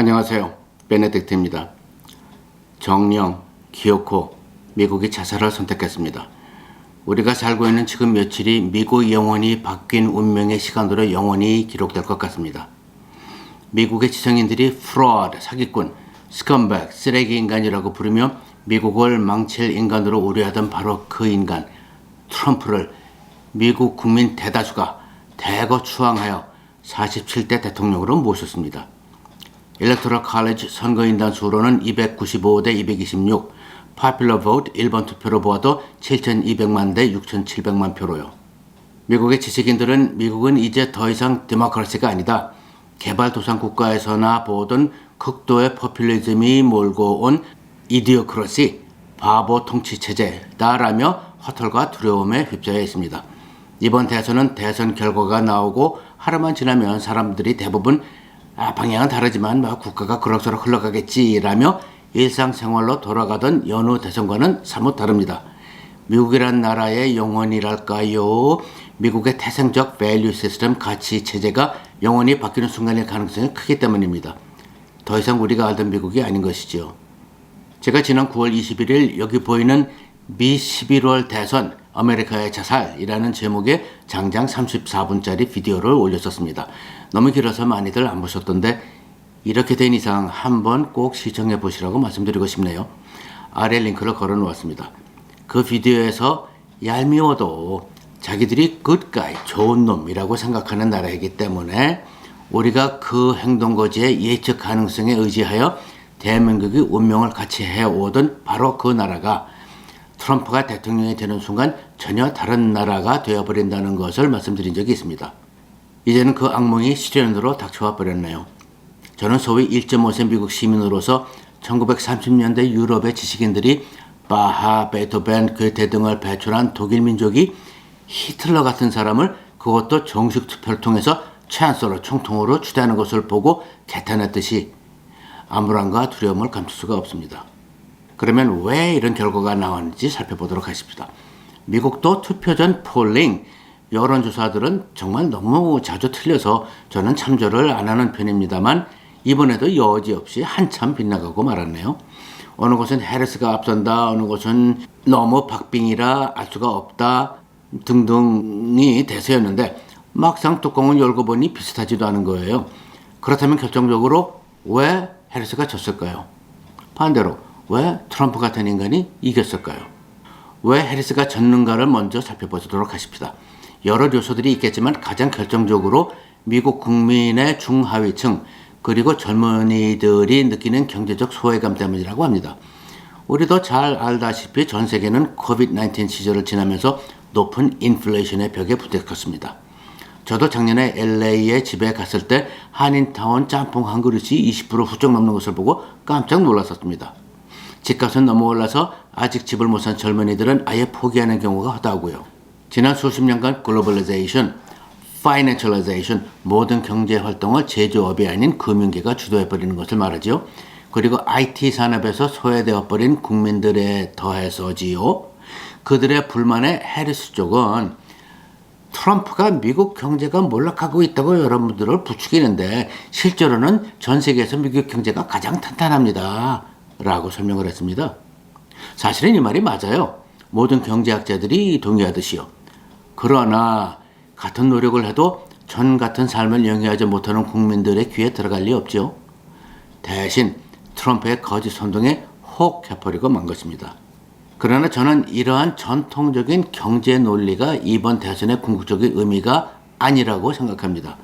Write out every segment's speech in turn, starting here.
안녕하세요. 베네딕트입니다. 정령, 기어코, 미국이 자살을 선택했습니다. 우리가 살고 있는 지금 며칠이 미국 영원히 바뀐 운명의 시간으로 영원히 기록될 것 같습니다. 미국의 지성인들이 프로드, 사기꾼, 스컴백, 쓰레기 인간이라고 부르며 미국을 망칠 인간으로 오류하던 바로 그 인간, 트럼프를 미국 국민 대다수가 대거 추앙하여 47대 대통령으로 모셨습니다. 일렉토럴 칼리지 선거인단 수로는 295대 226, 파퓰러 보트 1번 투표로 보아도 7,200만 대 6,700만 표로요. 미국의 지식인들은 미국은 이제 더 이상 데모크라시가 아니다. 개발도상 국가에서나 보던 극도의 포퓰리즘이 몰고 온 이디오크러시, 바보 통치 체제다라며 허탈과 두려움에 휩싸여 있습니다. 이번 대선은 대선 결과가 나오고 하루만 지나면 사람들이 대부분 아, 방향은 다르지만 뭐 국가가 그럭저럭 흘러가겠지라며 일상생활로 돌아가던 여느 대선과는 사뭇 다릅니다. 미국이란 나라의 영원이랄까요? 미국의 태생적 밸류 시스템 가치 체제가 영원히 바뀌는 순간일 가능성이 크기 때문입니다. 더 이상 우리가 알던 미국이 아닌 것이죠. 제가 지난 9월 21일 여기 보이는 미 11월 대선 아메리카의 자살이라는 제목의 장장 34분짜리 비디오를 올렸었습니다. 너무 길어서 많이들 안 보셨던데 이렇게 된 이상 한번 꼭 시청해 보시라고 말씀드리고 싶네요. 아래 링크를 걸어 놓았습니다. 그 비디오에서 얄미워도 자기들이 굿가이, 좋은 놈이라고 생각하는 나라이기 때문에 우리가 그 행동거지의 예측 가능성에 의지하여 대한민국이 운명을 같이 해오던 바로 그 나라가 트럼프가 대통령이 되는 순간 전혀 다른 나라가 되어버린다는 것을 말씀드린 적이 있습니다. 이제는 그 악몽이 실현으로 닥쳐와 버렸네요. 저는 소위 1.5세 미국 시민으로서 1930년대 유럽의 지식인들이 바하, 베토벤, 괴테 등을 배출한 독일 민족이 히틀러 같은 사람을 그것도 정식 투표를 통해서 찬스로 총통으로 추대하는 것을 보고 개탄했듯이 암울함과 두려움을 감출 수가 없습니다. 그러면 왜 이런 결과가 나왔는지 살펴보도록 하겠습니다. 미국도 투표 전 폴링, 여론조사들은 정말 너무 자주 틀려서 저는 참조를 안 하는 편입니다만 이번에도 여지없이 한참 빗나가고 말았네요. 어느 곳은 해리스가 앞선다, 어느 곳은 너무 박빙이라 알 수가 없다 등등이 대세였는데 막상 뚜껑을 열고 보니 비슷하지도 않은 거예요. 그렇다면 결정적으로 왜 해리스가 졌을까요? 반대로 왜 트럼프 같은 인간이 이겼을까요? 왜 해리스가 졌는가를 먼저 살펴보도록 하십시다. 여러 요소들이 있겠지만 가장 결정적으로 미국 국민의 중하위층 그리고 젊은이들이 느끼는 경제적 소외감 때문이라고 합니다. 우리도 잘 알다시피 전 세계는 코비드-19 시절을 지나면서 높은 인플레이션의 벽에 부딪혔습니다. 저도 작년에 LA에 집에 갔을 때 한인타운 짬뽕 한 그릇이 20% 훌쩍 넘는 것을 보고 깜짝 놀랐었습니다. 집값은 너무 올라서 아직 집을 못 산 젊은이들은 아예 포기하는 경우가 허다고요. 지난 수십 년간 글로벌리제이션, 파이낸셜라이제이션 모든 경제 활동을 제조업이 아닌 금융계가 주도해 버리는 것을 말하지요. 그리고 IT 산업에서 소외되어 버린 국민들에 더해서지요. 그들의 불만에 해리스 쪽은 트럼프가 미국 경제가 몰락하고 있다고 여러분들을 부추기는데 실제로는 전 세계에서 미국 경제가 가장 탄탄합니다. 라고 설명을 했습니다. 사실은 이 말이 맞아요. 모든 경제학자들이 동의하듯이요. 그러나 같은 노력을 해도 전 같은 삶을 영위하지 못하는 국민들의 귀에 들어갈 리 없죠. 대신 트럼프의 거짓 선동에 혹 해버리고 만 것입니다. 그러나 저는 이러한 전통적인 경제 논리가 이번 대선의 궁극적인 의미가 아니라고 생각합니다.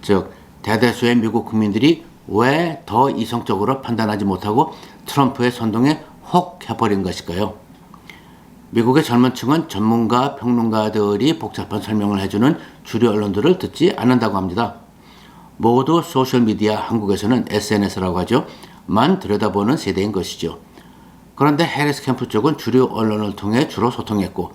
즉, 대다수의 미국 국민들이 왜 더 이성적으로 판단하지 못하고 트럼프의 선동에 혹 해버린 것일까요? 미국의 젊은 층은 전문가, 평론가들이 복잡한 설명을 해주는 주류 언론들을 듣지 않는다고 합니다. 모두 소셜미디어, 한국에서는 SNS라고 하죠. 만 들여다보는 세대인 것이죠. 그런데 해리스 캠프 쪽은 주류 언론을 통해 주로 소통했고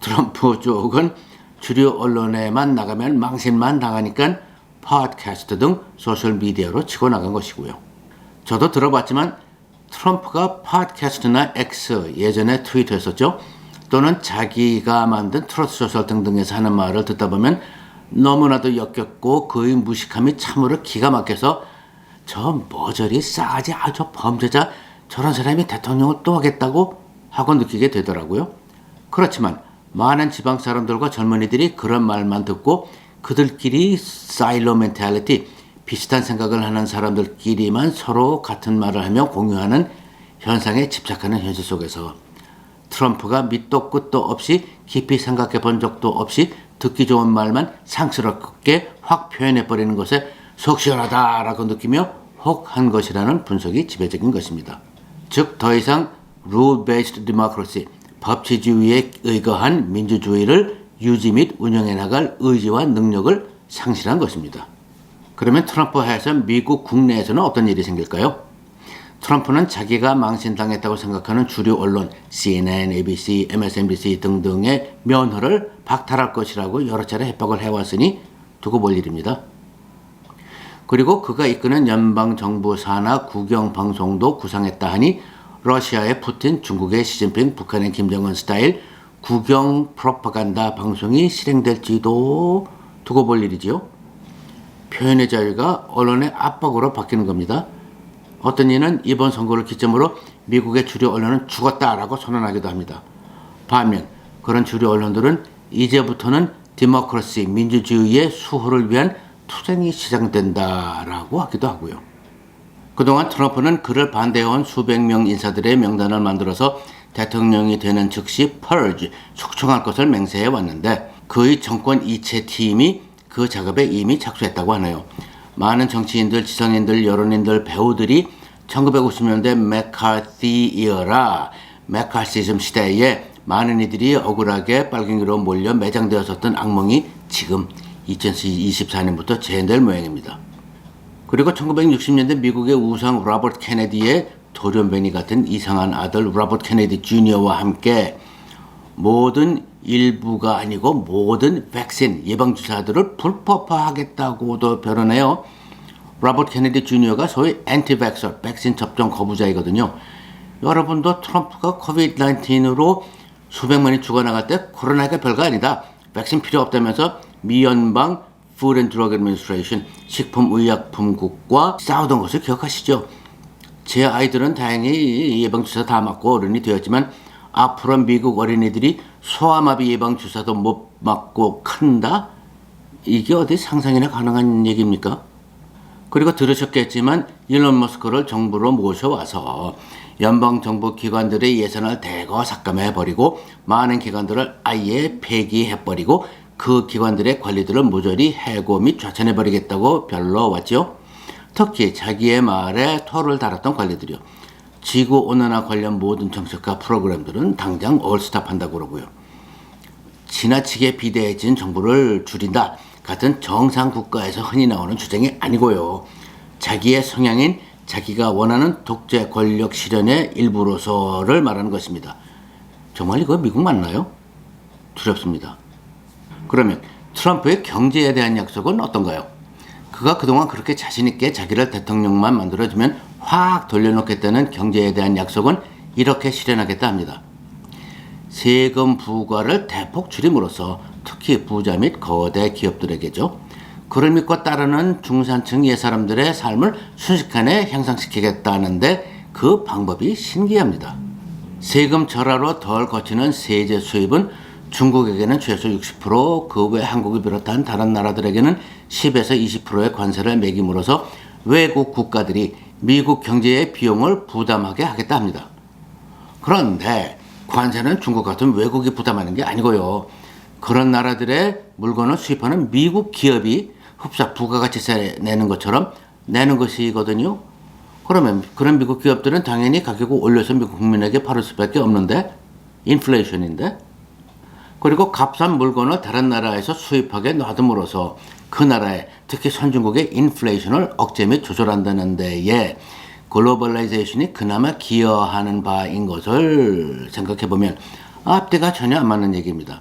트럼프 쪽은 주류 언론에만 나가면 망신만 당하니까 팟캐스트 등 소셜미디어로 치고 나간 것이고요. 저도 들어봤지만 트럼프가 팟캐스트나 X 예전에 트위터했었죠. 또는 자기가 만든 트로트 소설 등등에서 하는 말을 듣다 보면 너무나도 역겹고 그의 무식함이 참으로 기가 막혀서 저 머저리 싸가지 아저 범죄자 저런 사람이 대통령을 또 하겠다고 하고 느끼게 되더라고요. 그렇지만 많은 지방 사람들과 젊은이들이 그런 말만 듣고 그들끼리 사일로 멘탈리티 비슷한 생각을 하는 사람들끼리만 서로 같은 말을 하며 공유하는 현상에 집착하는 현실 속에서 트럼프가 밑도 끝도 없이 깊이 생각해 본 적도 없이 듣기 좋은 말만 상스럽게 확 표현해 버리는 것에 속 시원하다라고 느끼며 혹한 것이라는 분석이 지배적인 것입니다. 즉 더 이상 rule based democracy 법치주의에 의거한 민주주의를 유지 및 운영해 나갈 의지와 능력을 상실한 것입니다. 그러면 트럼프 하에서 미국 국내에서는 어떤 일이 생길까요? 트럼프는 자기가 망신당했다고 생각하는 주류 언론 CNN, ABC, MSNBC 등등의 면허를 박탈할 것이라고 여러 차례 협박을 해왔으니 두고 볼 일입니다. 그리고 그가 이끄는 연방 정부 산하 국영 방송도 구상했다 하니 러시아의 푸틴, 중국의 시진핑, 북한의 김정은 스타일 국영 프로파간다 방송이 실행될지도 두고 볼 일이지요. 표현의 자유가 언론의 압박으로 바뀌는 겁니다. 어떤 이는 이번 선거를 기점으로 미국의 주류 언론은 죽었다라고 선언하기도 합니다. 반면 그런 주류 언론들은 이제부터는 디모크라시 민주주의의 수호를 위한 투쟁이 시작된다라고 하기도 하고요. 그동안 트럼프는 그를 반대해온 수백 명 인사들의 명단을 만들어서 대통령이 되는 즉시 펄지 숙청할 것을 맹세해 왔는데 그의 정권 이체 팀이 그 작업에 이미 착수했다고 하네요. 많은 정치인들, 지성인들, 여론인들, 배우들이 1950년대 메카티 이어라 메카시즘 시대에 많은 이들이 억울하게 빨갱이로 몰려 매장되었었던 악몽이 지금 2024년부터 재현될 모양입니다. 그리고 1960년대 미국의 우상 로버트 케네디의 돌연변이 같은 이상한 아들 로버트 케네디 주니어와 함께 모든 일부가 아니고 모든 백신 예방주사들을 불법화하겠다고도 변호해요. 로버트 케네디 주니어가 소위 엔티백서, 백신 접종 거부자이거든요. 여러분도 트럼프가 코비드 19으로 수백만이 죽어나갈 때 코로나가 별거 아니다. 백신 필요 없다면서 미 연방 Food and Drug Administration 식품의약품국과 싸우던 것을 기억하시죠? 제 아이들은 다행히 예방주사 다 맞고 어른이 되었지만 앞으로 미국 어린이들이 소아마비 예방주사도 못 맞고 큰다? 이게 어디 상상이나 가능한 얘기입니까? 그리고 들으셨겠지만 일론 머스크를 정부로 모셔와서 연방 정부 기관들의 예산을 대거 삭감해 버리고 많은 기관들을 아예 폐기해 버리고 그 기관들의 관리들을 모조리 해고 및 좌천해 버리겠다고 별로 왔죠. 특히 자기의 말에 토를 달았던 관리들이요. 지구 온난화 관련 모든 정책과 프로그램들은 당장 얼스탑한다고 그러고요. 지나치게 비대해진 정부를 줄인다 같은 정상 국가에서 흔히 나오는 주장이 아니고요. 자기의 성향인 자기가 원하는 독재 권력 실현의 일부로서를 말하는 것입니다. 정말 이거 미국 맞나요? 두렵습니다. 그러면 트럼프의 경제에 대한 약속은 어떤가요? 그가 그동안 그렇게 자신있게 자기를 대통령만 만들어주면 확 돌려놓겠다는 경제에 대한 약속은 이렇게 실현하겠다 합니다. 세금 부과를 대폭 줄임으로써 특히 부자 및 거대 기업들에게죠. 그를 믿고 따르는 중산층 예사람들의 삶을 순식간에 향상시키겠다는데 그 방법이 신기합니다. 세금 절하로 덜 거치는 세제 수입은 중국에게는 최소 60%, 그 외 한국을 비롯한 다른 나라들에게는 10에서 20%의 관세를 매김으로써 외국 국가들이 미국 경제의 비용을 부담하게 하겠다 합니다. 그런데 관세는 중국 같은 외국이 부담하는 게 아니고요. 그런 나라들의 물건을 수입하는 미국 기업이 흡사 부가가치세 내는 것처럼 내는 것이거든요. 그러면 그런 미국 기업들은 당연히 가격을 올려서 미국 국민에게 팔을 수밖에 없는데 인플레이션인데 그리고 값싼 물건을 다른 나라에서 수입하게 놔둠으로써 그 나라의 특히 선진국의 인플레이션을 억제 및 조절한다는 데에 글로벌라이제이션이 그나마 기여하는 바인 것을 생각해 보면 앞뒤가 전혀 안 맞는 얘기입니다.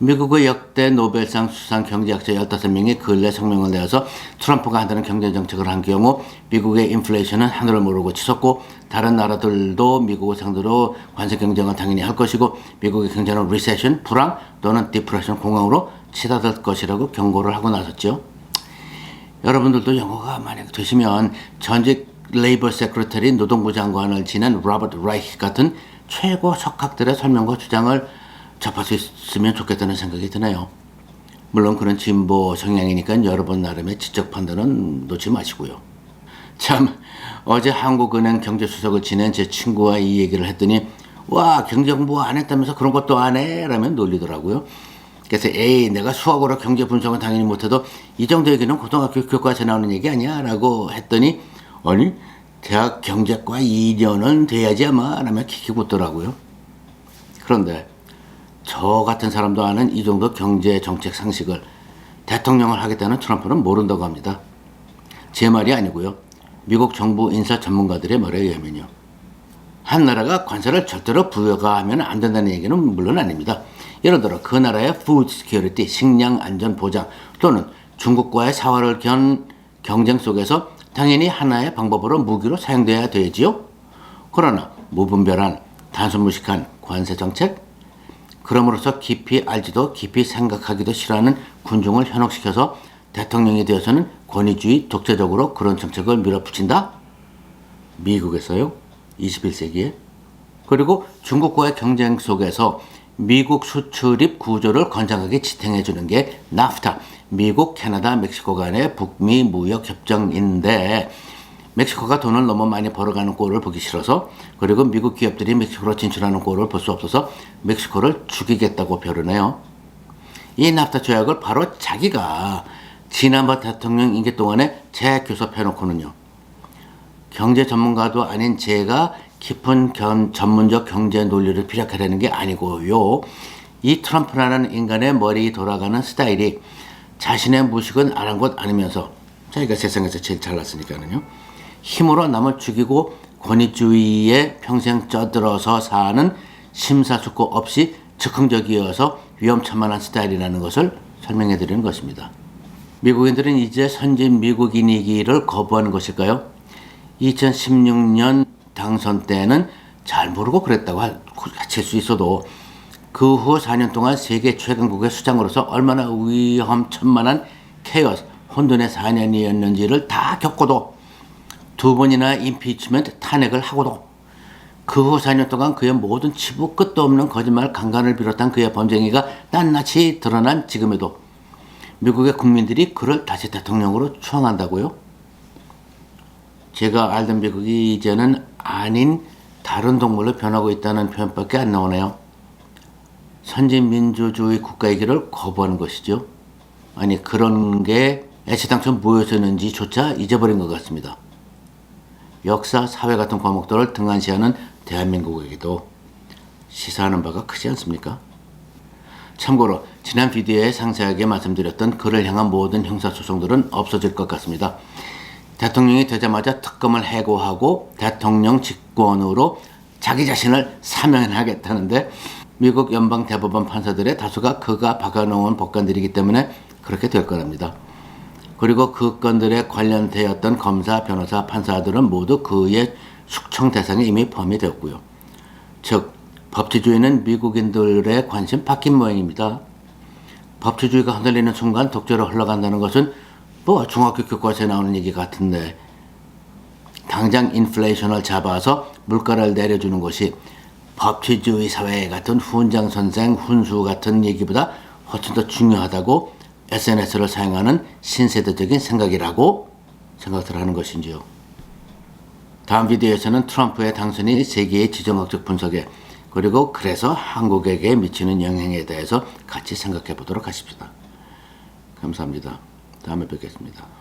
미국의 역대 노벨상 수상 경제학자 15명이 근래 성명을 내어서 트럼프가 한다는 경제정책을 한 경우 미국의 인플레이션은 하늘을 모르고 치솟고 다른 나라들도 미국을 상대로 관세 경쟁을 당연히 할 것이고 미국의 경제는 리세션, 불황 또는 디프레션 공황으로 치닫을 것이라고 경고를 하고 나섰죠. 여러분들도 영어가 만약 되시면 전직 레이버 세크레터리 노동부 장관을 지낸 로버트 라이히 같은 최고 석학들의 설명과 주장을 접할 수 있으면 좋겠다는 생각이 드네요. 물론 그런 진보 성향이니까 여러분 나름의 지적 판단은 놓지 마시고요. 참 어제 한국은행 경제수석을 지낸 제 친구와 이 얘기를 했더니 와 경제 공부 안 했다면서 그런 것도 안 해? 라면 놀리더라고요. 그래서 에이 내가 수학으로 경제 분석은 당연히 못해도 이 정도 얘기는 고등학교 교과서에 나오는 얘기 아니야? 라고 했더니 아니 대학 경제과 2년은 돼야지 아마 라며 킥킥 웃더라고요. 그런데 저 같은 사람도 아는 이 정도 경제 정책 상식을 대통령을 하겠다는 트럼프는 모른다고 합니다. 제 말이 아니고요. 미국 정부 인사 전문가들의 말에 의하면요. 한 나라가 관세를 절대로 부여가 하면 안 된다는 얘기는 물론 아닙니다. 예를 들어 그 나라의 food security, 식량 안전 보장 또는 중국과의 사활을 견 경쟁 속에서 당연히 하나의 방법으로 무기로 사용돼야 되지요. 그러나 무분별한 단순 무식한 관세 정책, 그럼으로써 깊이 알지도 깊이 생각하기도 싫어하는 군중을 현혹시켜서 대통령이 되어서는 권위주의 독재적으로 그런 정책을 밀어붙인다? 미국에서요? 21세기에? 그리고 중국과의 경쟁 속에서 미국 수출입 구조를 건강하게 지탱해 주는 게 나프타, 미국, 캐나다, 멕시코 간의 북미 무역 협정인데 멕시코가 돈을 너무 많이 벌어가는 꼴을 보기 싫어서 그리고 미국 기업들이 멕시코로 진출하는 꼴을 볼 수 없어서 멕시코를 죽이겠다고 표현해요. 이 나프타 조약을 바로 자기가 지난번 대통령 임기 동안에 재교섭해놓고는요. 경제 전문가도 아닌 제가 깊은 견, 전문적 경제 논리를 피력하려는 게 아니고요. 이 트럼프라는 인간의 머리 돌아가는 스타일이 자신의 무식은 아랑곳 아니면서 자기가 세상에서 제일 잘났으니까는요. 힘으로 남을 죽이고 권위주의에 평생 쩌들어서 사는 심사숙고 없이 즉흥적이어서 위험천만한 스타일이라는 것을 설명해 드리는 것입니다. 미국인들은 이제 선진 미국인이기를 거부하는 것일까요? 2016년 당선 때는 잘 모르고 그랬다고 칠수 있어도 그 후 4년 동안 세계 최강국의 수장으로서 얼마나 위험천만한 케어스, 혼돈의 4년이었는지를 다 겪고도 두 번이나 임피치먼트 탄핵을 하고도 그 후 4년 동안 그의 모든 치부 끝도 없는 거짓말 강간을 비롯한 그의 범죄행위가 낱낱이 드러난 지금에도 미국의 국민들이 그를 다시 대통령으로 추앙한다고요? 제가 알던 미국이 이제는 아닌 다른 동물로 변하고 있다는 표현밖에 안 나오네요. 선진민주주의 국가이기를 거부하는 것이죠. 아니 그런 게 애시당초 무엇이었는지조차 잊어버린 것 같습니다. 역사, 사회 같은 과목들을 등한시하는 대한민국에게도 시사하는 바가 크지 않습니까? 참고로 지난 비디오에 상세하게 말씀드렸던 그를 향한 모든 형사소송들은 없어질 것 같습니다. 대통령이 되자마자 특검을 해고하고 대통령 직권으로 자기 자신을 사면하겠다는데 미국 연방 대법원 판사들의 다수가 그가 박아놓은 법관들이기 때문에 그렇게 될 거랍니다. 그리고 그 건들에 관련되었던 검사, 변호사, 판사들은 모두 그의 숙청 대상에 이미 포함이 되었고요. 즉 법치주의는 미국인들의 관심 바뀐 모양입니다. 법치주의가 흔들리는 순간 독재로 흘러간다는 것은 뭐 중학교 교과서에 나오는 얘기 같은데 당장 인플레이션을 잡아서 물가를 내려주는 것이 법치주의 사회 같은 훈장 선생 훈수 같은 얘기보다 훨씬 더 중요하다고 SNS를 사용하는 신세대적인 생각이라고 생각을 하는 것인지요. 다음 비디오에서는 트럼프의 당선이 세계의 지정학적 분석에 그리고 그래서 한국에게 미치는 영향에 대해서 같이 생각해 보도록 하십시다. 감사합니다. 다음에 뵙겠습니다.